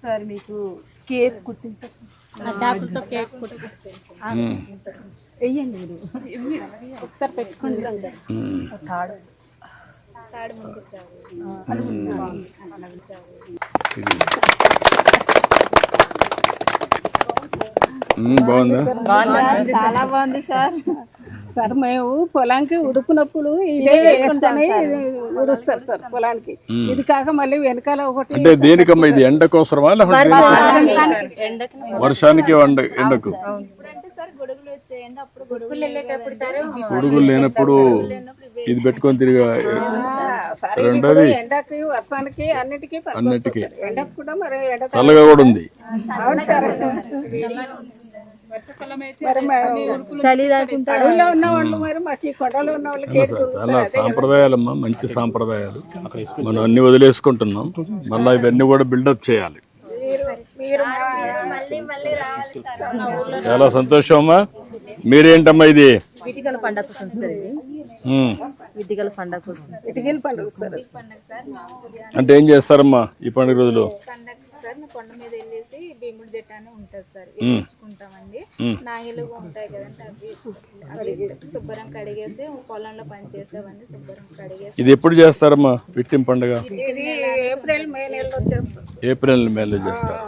Sir మీకు cake కుట్టించండి. Cake వెయ్యండి మీరు. ఒకసారి పెట్టుకుంటాం ఉమ్. తాడు. బాగుందా? చాలా బాగుంది సార్. సార్ మేము పొలానికి ఉడుకున్నప్పుడు ఇదే వేసుకుంటానే ఉడుస్తారు సార్ పొలానికి. ఇది కాక మళ్ళీ వెనకాల ఒకటి అంటే దేనికమ్మా ఇది? ఎండ కోసమా వర్షానికి ఎండ ఎండకు. గొడుగులు లేనప్పుడు ఇది పెట్టుకొని తిరిగా ఇప్పుడు ఎండకి వర్షానికి అన్నిటికీ అన్నిటికీ. ఎండకు కూడా మరి ఎండ చల్లగా కూడా ఉంది. అవును సార్ మరి మేము అడవిలో ఉన్న వాళ్ళు మరి మాకు ఈ కొండలో ఉన్న వాళ్ళకి? చాలా సాంప్రదాయాలమ్మా మంచి సాంప్రదాయాలు. మనం అన్ని వదిలేసుకుంటున్నాం. మళ్ళీ ఇవన్నీ కూడా బిల్డప్ చేయాలి. చాలా సంతోషం అమ్మా. మీరేంటమ్మా ఇది? విటికల పండగ కోసం సార్ ఇది. ఉమ్. విటికల పండగ కోసం ఇటుకల పండుగ సార్. అంటే ఏం చేస్తారమ్మా ఈ పండుగ రోజులు? సార్ నా కొండ మీద వెళ్ళేసి భీముడి జట్టు అని ఉంటుంది సార్. వేయించుకుంటామండి నాగలు ఉంటాయి కదండి అవి అవి శుభ్రం కడిగేసి పొలంలో పని చేసేవన్నీ శుభ్రం కడిగేసి ఇది ఎప్పుడు చేస్తారమ్మా విట్టిం పండుగ? ఏప్రిల్ మే నెలలో చేస్తాం ఏప్రిల్ మేలో చేస్తారు.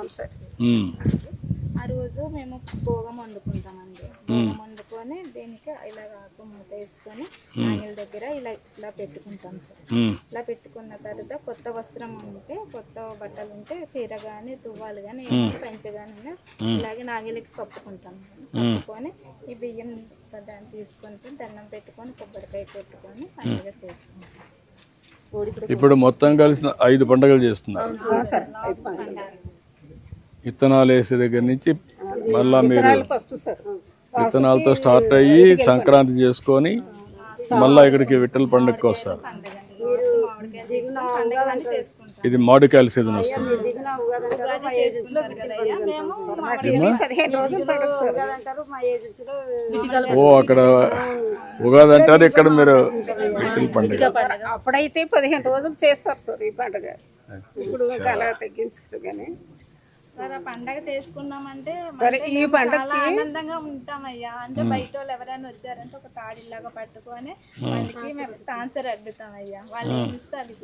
ఆ రోజు మేము భోగం వండుకుంటామండి. భోగం వండుకొని దీనికి ఇలా ఆకు మూత వేసుకొని నాగల దగ్గర ఇలా ఇలా పెట్టుకుంటాం సార్. ఇలా పెట్టుకున్న తర్వాత కొత్త వస్త్రం ఉంటే కొత్త బట్టలు ఉంటే చీర కానీ తువ్వాలు కానీ పంచ కానీ ఇలాగే నాగిలకి కప్పుకుంటాం కప్పుకొని ఈ బియ్యం దాన్ని తీసుకొని సార్ దండం పెట్టుకొని కొబ్బరికాయ కొట్టుకొని పండుగ చేసుకుంటాం ఇప్పుడు మొత్తం కలిసిన ఐదు పండుగలు చేస్తున్నారు. సార్. ఐదు పండుగ. విత్తనాలు వేసే దగ్గర నుంచి మళ్ళా మీరు ఫస్ట్ సార్. విత్తనాలతో స్టార్ట్ అయ్యి సంక్రాంతి చేసుకొని మళ్ళా ఇక్కడికి విట్టల పండుగకి వస్తారు. ఇది మామిడికాయల సీజన్ వస్తుంది. ఓ అక్కడ ఉగాది అంటారు ఇక్కడ మీరు విట్టల పండుగ. అప్పుడైతే పదిహేను రోజులు చేస్తారు సార్ ఈ పండుగ. ఇప్పుడు సార్ ఆ పండగ చేసుకున్నామంటే సరే, ఈ చాలా ఆనందంగా ఉంటామయ్యా. అంటే బయట వాళ్ళు ఎవరైనా వచ్చారంటే ఒక తాడిలాగా పట్టుకొని వాళ్ళకి మేము టాన్సర్ అడ్డుతామయ్యా వాళ్ళు ఏమి ఇస్తే అవి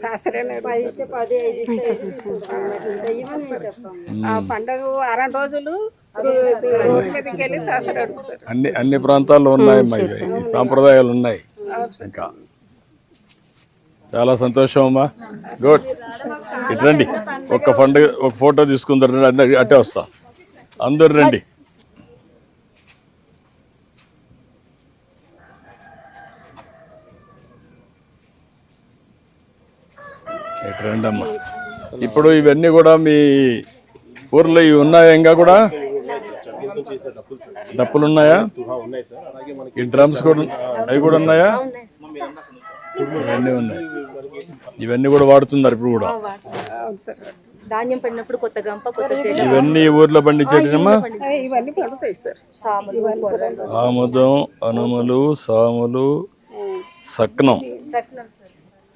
ఆ పండుగ వారం రోజులు రోడ్ల మీదకి వెళ్ళి తాసరు అడుగుతారు. అన్ని అన్ని ప్రాంతాల్లో ఈ సాంప్రదాయాలు ఉన్నాయి. ఇంకా చాలా సంతోషం అమ్మా. గుడ్ ఇటు రండి. ఒక పండుగ ఒక ఫోటో తీసుకుందరు రండి. అట్టే వస్తా. అందరు రండి. ఇటు రండి అమ్మా ఇప్పుడు ఇవన్నీ కూడా మీ ఊర్లో ఇవి ఉన్నాయా ఇంకా కూడా? డప్పులు ఉన్నాయా? ఈ డ్రమ్స్ కూడా అవి కూడా ఉన్నాయా? ఇవన్నీ ఉన్నాయి. ఇవన్నీ కూడా వాడుతున్నారు ఇప్పుడు కూడా. ధాన్యం పడినప్పుడు కొత్త గంప కొత్త ఇవన్నీ ఊర్లో పండించేటమ్మా ఆ, ఇవన్నీ పండుతాయి సార్. సాములు కొర్రలు ఆముదం అనుములు సాములు సక్నం.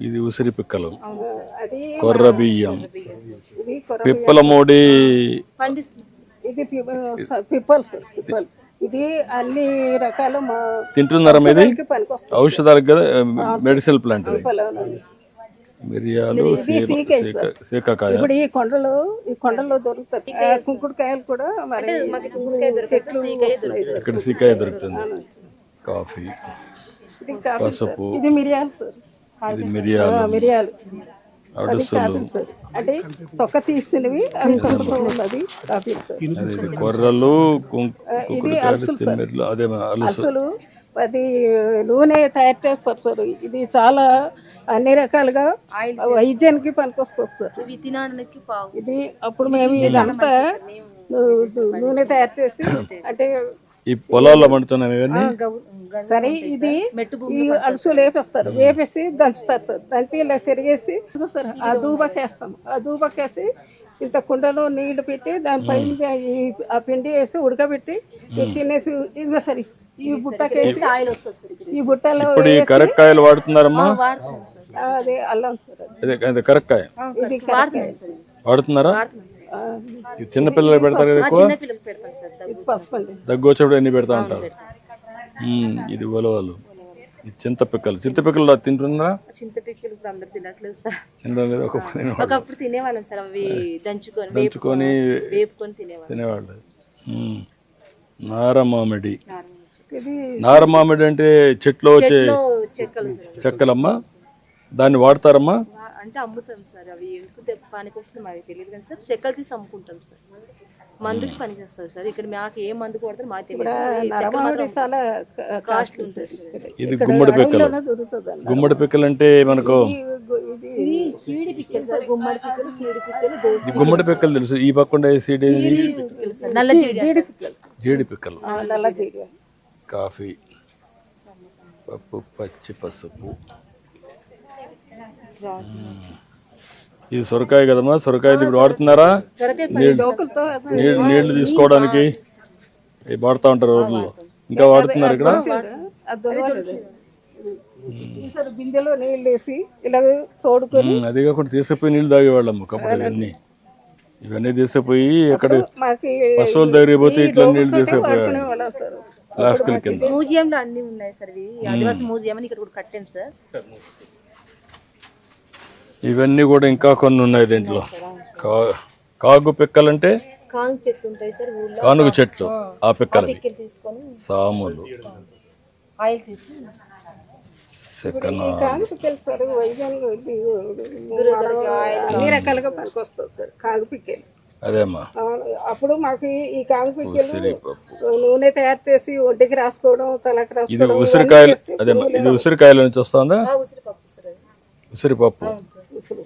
ఇది ఉసిరి పిక్కలు. అది కొర్ర బియ్యం. పిప్పల మోడి ఇది పిప్పల్ సార్ పిప్పల్. ఇది అన్ని రకాల తింటున్నారా ఇది? ఔషధాలకు కదా మెడిసిన్ ప్లాంట్. మిరియాలు సీకాకాయ. ఇప్పుడు ఈ కొండలో ఈ కొండలో దొరుకుతాయి ఆ, కుంకుడుకాయలు కూడా మరి చెట్లు. ఇక్కడ సీకాయ దొరుకుతుంది కాఫీ ఇది. పసుపు ఇది మిరియాలు సార్. ఇది మిరియాలు. ఆ, మిరియాలు. అడుసులు. అంటే తొక్క తీసినవి ఉన్నది కాఫీ సార్. అది ఇది కొర్రలు కుక్కుడుకాయలు తిమ్మిర్లు అదే అలుసు. అసలు అది నూనె తయారు చేస్తారు సార్. ఇది చాలా అన్ని రకాలుగా వైద్యానికి పనికొస్తుంది సార్. ఇవి తినడానికి పావు ఇది అప్పుడు మేము ఇదంతా నూనె తయారు చేసి అంటే ఈ పొలాల్లో ఇవన్నీ? సరే ఇది అలసు వేపేస్తారు వేపేసి దంచుతారు సార్. దంచి ఇలా సెరిగేసి సార్ ఆ దూబకేస్తాం ఆ దూబకేసి ఇంత కుండలో నీళ్ళు పెట్టి దానిపైన ఈ ఆ పిండి వేసి ఉడకబెట్టి చిన్నేసి ఇదిగో సరే ఈ బుట్టకేసి ఆయిల్ వస్తుంది సార్ ఇక్కడ. ఈ బుట్టలో ఇప్పుడు ఈ కరక్కాయలు వాడుతున్నారమ్మా? అదే అల్లం సార్ కరక్కాయ ఇది. వాడుతున్నారా? చిన్న పిల్లలు పెడతారు కదా ఎక్కువ? దగ్గు వచ్చినప్పుడు ఎన్ని పెడతా ఉంటారు ఇది ఉలవలు చింతపిక్కలు. చింతపిక్కలు తింటున్నారా? చింతపిక్కలు ఇప్పుడు అందరు తినట్లేదు సార్. తినడం లేదు ఒక తినేవాళ్ళు. ఒకప్పుడు తినేవాళ్ళం సార్. అవి దంచుకొని దంచుకొని వేపుకొని తినేవాళ్ళం తినేవాళ్ళు. మ్మ్. నారమామిడి. ఇది నారమామిడి అంటే చెట్లో వచ్చే. చెక్కలమ్మా? దాన్ని వాడతారమ్మా? అంటే అమ్ముతాం సార్. అవి ఎందుకు పనికి వస్తుంది మాకు తెలియదు కానీ సార్ చెక్కలు తీసి అమ్ముకుంటాం సార్. మందుకి పనికి వస్తుంది సార్. ఇక్కడ మాకు ఏ మందు కొడతారు మాకు తెలియదు. ఇది గుమ్మడి పిక్కలు. గుమ్మడి పిక్కలు అంటే మనకు ఇది ఇది చీడి పిక్కలు సార్. గుమ్మడి పిక్కలు తెలుసు. ఈ పక్క ఉండే సీడ్ జీడి పిక్కలు. కాఫీ పప్పు పచ్చి పసుపు. ఇది సొరకాయ కదమ్మా? సొరకాయ ఇప్పుడు వాడుతున్నారా? సొరకాయ నీళ్ళు నీళ్ళు తీసుకోవడానికి వాడుతూ ఉంటారు రోజుల్లో? ఇంకా వాడుతున్నారు ఇక్కడ? బిందెలో నీళ్ళు వేసి ఇలా తోడుకొని అది కాకుండా తీసుకుపోయి నీళ్ళు తాగేవాళ్ళం ఒకప్పుడు ఇవన్నీ. ఇవన్నీ తీసుకుపోయి ఎక్కడ మాకు పశువుల దగ్గరికి పోతే ఇట్లా నీళ్ళు తీసుకుపోయాడు ఫ్లాస్కుల కింద. మ్యూజియంలో అన్ని ఉన్నాయి సార్ ఇవి. ఆదివాసి మ్యూజియం అని ఇక్కడ కూడా కట్టాం సార్. ఇవన్నీ కూడా ఇంకా కొన్ని ఉన్నాయి దీంట్లో. కా- కాగు పిక్కలంటే కానుగ చెట్లు ఆ పిక్కలు తీసుకొని సాములు. ఆయిల్ తీసి సెకన సార్ వైద్యానికి అన్ని రకాలుగా సార్ అదేమ్మా. అప్పుడు మాకు ఈ- ఈ కాగు పిక్కలు ఉసిరిపప్పు నూనె తయారు చేసి ఒంటికి రాసుకోవడం తలకు ఇది రాసుకోవడం ఉసిరికాయలు అదేమ్మా ఇది ఉసిరికాయల నుంచి వస్తుందా? ఆ ఉసిరిపప్పు ఉసిరిపప్పు. ఉసురు.